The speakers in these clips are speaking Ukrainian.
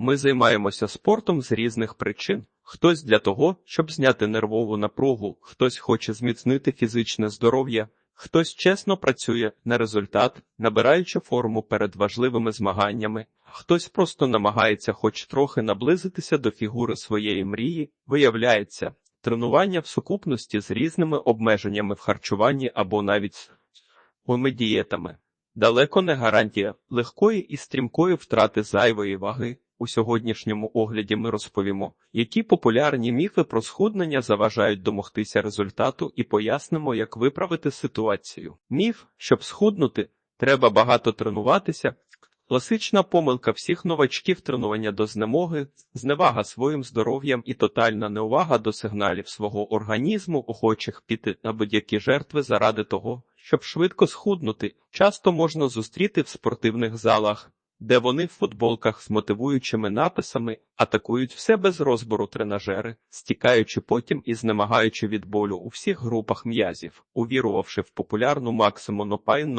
Ми займаємося спортом з різних причин. Хтось для того, щоб зняти нервову напругу, хтось хоче зміцнити фізичне здоров'я, хтось чесно працює на результат, набираючи форму перед важливими змаганнями, хтось просто намагається хоч трохи наблизитися до фігури своєї мрії, виявляється, тренування в сукупності з різними обмеженнями в харчуванні або навіть дієтами. Далеко не гарантія легкої і стрімкої втрати зайвої ваги. У сьогоднішньому огляді ми розповімо, які популярні міфи про схуднення заважають домогтися результату і пояснимо, як виправити ситуацію. Міф, щоб схуднути, треба багато тренуватися. Класична помилка всіх новачків тренування до знемоги, зневага своїм здоров'ям і тотальна неувага до сигналів свого організму, охочих піти на будь-які жертви заради того, щоб швидко схуднути, часто можна зустріти в спортивних залах, де вони в футболках з мотивуючими написами атакують все без розбору тренажери, стікаючи потім і знемагаючи від болю у всіх групах м'язів, увірувавши в популярну максиму нопайн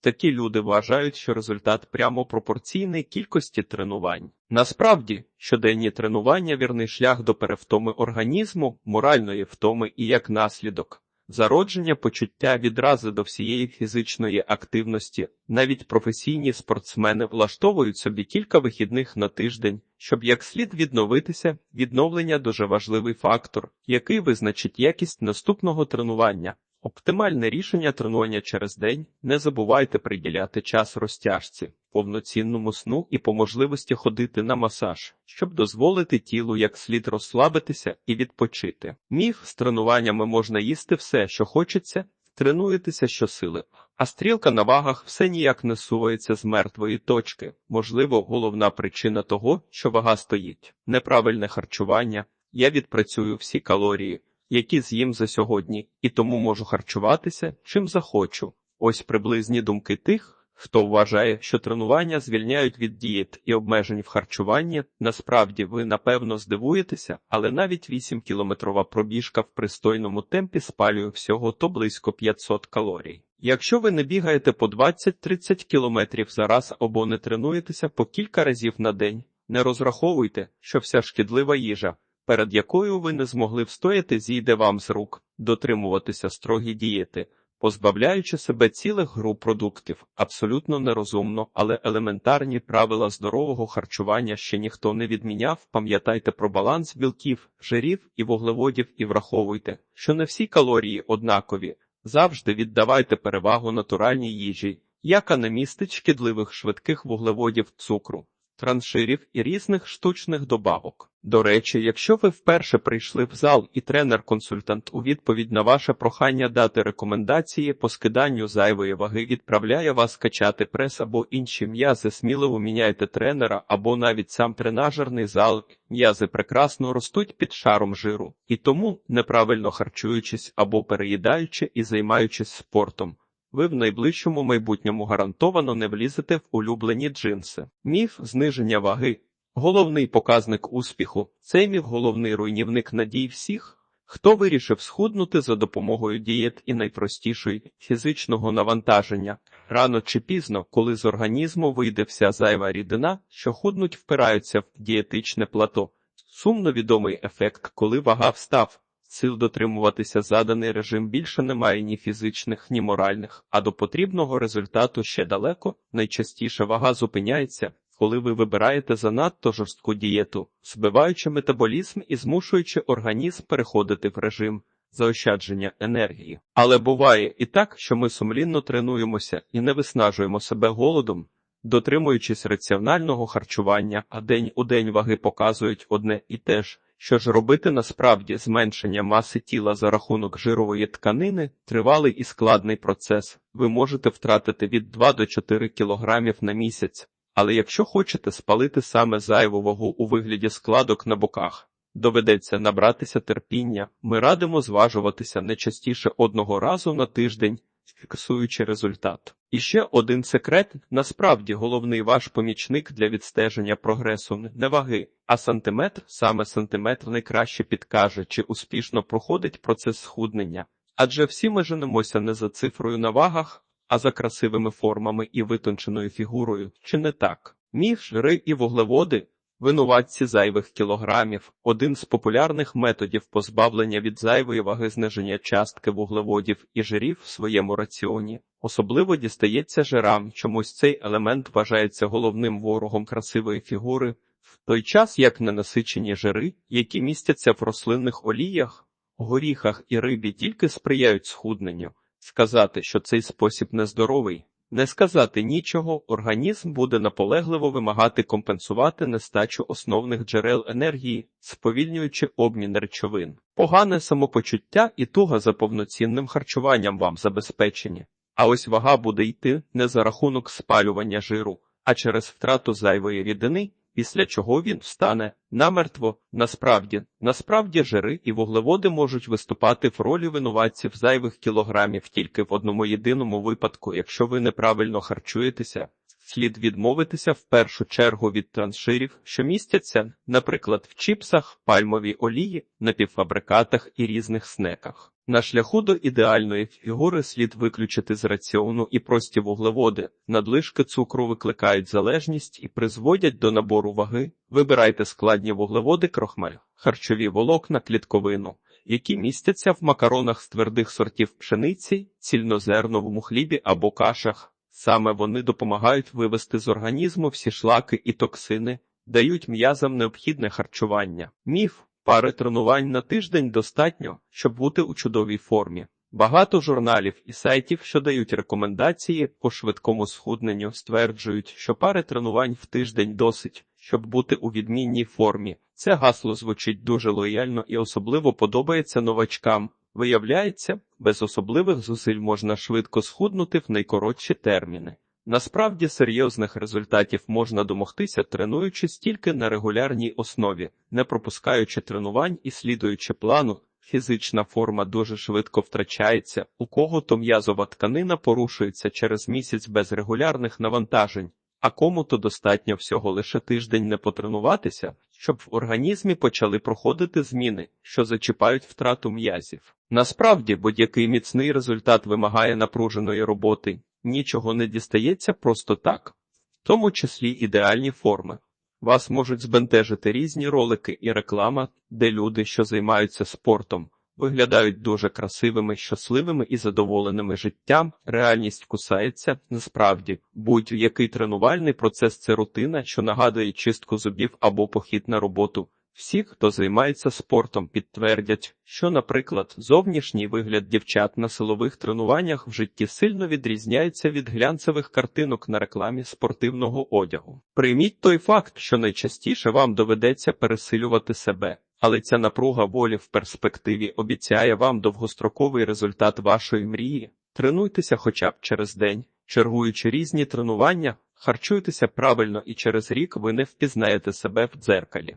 Такі люди вважають, що результат прямо пропорційний кількості тренувань. Насправді, щоденні тренування вірний шлях до перевтоми організму, моральної втоми і як наслідок. Зародження почуття відрази до всієї фізичної активності, навіть професійні спортсмени влаштовують собі кілька вихідних на тиждень, щоб як слід відновитися, відновлення дуже важливий фактор, який визначить якість наступного тренування. Оптимальне рішення тренування через день. Не забувайте приділяти час розтяжці, повноцінному сну і по можливості ходити на масаж, щоб дозволити тілу як слід розслабитися і відпочити. Міф з тренуваннями можна їсти все, що хочеться, тренуєтеся щосили, а стрілка на вагах все ніяк не сувається з мертвої точки. Можливо, головна причина того, що вага стоїть, неправильне харчування. Я відпрацюю всі калорії які з'їм за сьогодні, і тому можу харчуватися чим захочу. Ось приблизні думки тих, хто вважає, що тренування звільняють від дієт і обмежень в харчуванні. Насправді ви напевно здивуєтеся, але навіть 8-кілометрова пробіжка в пристойному темпі спалює всього то близько 500 калорій. Якщо ви не бігаєте по 20-30 кілометрів за раз або не тренуєтеся по кілька разів на день, не розраховуйте, що вся шкідлива їжа перед якою ви не змогли встояти, зійде вам з рук, дотримуватися строгі дієти, позбавляючи себе цілих груп продуктів, абсолютно нерозумно, але елементарні правила здорового харчування ще ніхто не відміняв. Пам'ятайте про баланс білків, жирів і вуглеводів і враховуйте, що не всі калорії однакові. Завжди віддавайте перевагу натуральній їжі, яка не містить шкідливих швидких вуглеводів цукру транширів і різних штучних добавок. До речі, якщо ви вперше прийшли в зал і тренер-консультант у відповідь на ваше прохання дати рекомендації по скиданню зайвої ваги відправляє вас качати прес або інші м'язи, сміливо міняйте тренера або навіть сам тренажерний зал, м'язи прекрасно ростуть під шаром жиру, і тому, неправильно харчуючись або переїдаючи і займаючись спортом, ви в найближчому майбутньому гарантовано не влізете в улюблені джинси. Міф зниження ваги. Головний показник успіху. Цей міф головний руйнівник надій всіх, хто вирішив схуднути за допомогою дієт і найпростішої фізичного навантаження. Рано чи пізно, коли з організму вийде вся зайва рідина, що худнуть впираються в дієтичне плато. Сумно відомий ефект, коли вага встав. Сил дотримуватися заданий режим більше немає ні фізичних, ні моральних, а до потрібного результату ще далеко. Найчастіше вага зупиняється, коли ви вибираєте занадто жорстку дієту, збиваючи метаболізм і змушуючи організм переходити в режим заощадження енергії. Але буває і так, що ми сумлінно тренуємося і не виснажуємо себе голодом, дотримуючись раціонального харчування, а день у день ваги показують одне і те ж. Що ж робити насправді зменшення маси тіла за рахунок жирової тканини тривалий і складний процес. Ви можете втратити від 2 до 4 кілограмів на місяць, але якщо хочете спалити саме зайву вагу у вигляді складок на боках, доведеться набратися терпіння. Ми радимо зважуватися не частіше одного разу на тиждень фіксуючи результат. І ще один секрет: насправді головний ваш помічник для відстеження прогресу не ваги, а сантиметр, саме сантиметр найкраще підкаже, чи успішно проходить процес схуднення. Адже всі ми женемося не за цифрою на вагах, а за красивими формами і витонченою фігурою, чи не так? Міф, жири і вуглеводи. Винуватці зайвих кілограмів один з популярних методів позбавлення від зайвої ваги зниження частки вуглеводів і жирів в своєму раціоні. Особливо дістається жирам, чомусь цей елемент вважається головним ворогом красивої фігури, в той час як ненасичені жири, які містяться в рослинних оліях, горіхах і рибі, тільки сприяють схудненню. Сказати, що цей спосіб нездоровий, не сказати нічого, організм буде наполегливо вимагати компенсувати нестачу основних джерел енергії, сповільнюючи обмін речовин. Погане самопочуття і туга за повноцінним харчуванням вам забезпечені. А ось вага буде йти не за рахунок спалювання жиру, а через втрату зайвої рідини, після чого він встане намертво. Насправді, насправді жири і вуглеводи можуть виступати в ролі винуватців зайвих кілограмів тільки в одному єдиному випадку, якщо ви неправильно харчуєтеся. Слід відмовитися в першу чергу від транширів, що містяться, наприклад, в чіпсах, пальмовій олії, напівфабрикатах і різних снеках. На шляху до ідеальної фігури слід виключити з раціону і прості вуглеводи. Надлишки цукру викликають залежність і призводять до набору ваги. Вибирайте складні вуглеводи крохмаль, харчові волокна, клітковину, які містяться в макаронах з твердих сортів пшениці, цільнозерновому хлібі або кашах. Саме вони допомагають вивести з організму всі шлаки і токсини, дають м'язам необхідне харчування. Міф пари тренувань на тиждень достатньо, щоб бути у чудовій формі. Багато журналів і сайтів, що дають рекомендації по швидкому схудненню, стверджують, що пари тренувань в тиждень досить, щоб бути у відмінній формі. Це гасло звучить дуже лояльно і особливо подобається новачкам. Виявляється, без особливих зусиль можна швидко схуднути в найкоротші терміни. Насправді серйозних результатів можна домогтися, тренуючись тільки на регулярній основі, не пропускаючи тренувань і слідуючи плану. Фізична форма дуже швидко втрачається, у кого то м'язова тканина порушується через місяць без регулярних навантажень, а кому-то достатньо всього лише тиждень не потренуватися, щоб в організмі почали проходити зміни, що зачіпають втрату м'язів. Насправді, будь-який міцний результат вимагає напруженої роботи, нічого не дістається просто так, в тому числі ідеальні форми. Вас можуть збентежити різні ролики і реклама, де люди, що займаються спортом, виглядають дуже красивими, щасливими і задоволеними життям. Реальність кусається. Насправді, будь-який тренувальний процес це рутина, що нагадує чистку зубів або похід на роботу. Всі, хто займається спортом, підтвердять, що, наприклад, зовнішній вигляд дівчат на силових тренуваннях в житті сильно відрізняється від глянцевих картинок на рекламі спортивного одягу. Прийміть той факт, що найчастіше вам доведеться пересилювати себе, але ця напруга волі в перспективі обіцяє вам довгостроковий результат вашої мрії. Тренуйтеся хоча б через день, чергуючи різні тренування, харчуйтеся правильно і через рік ви не впізнаєте себе в дзеркалі.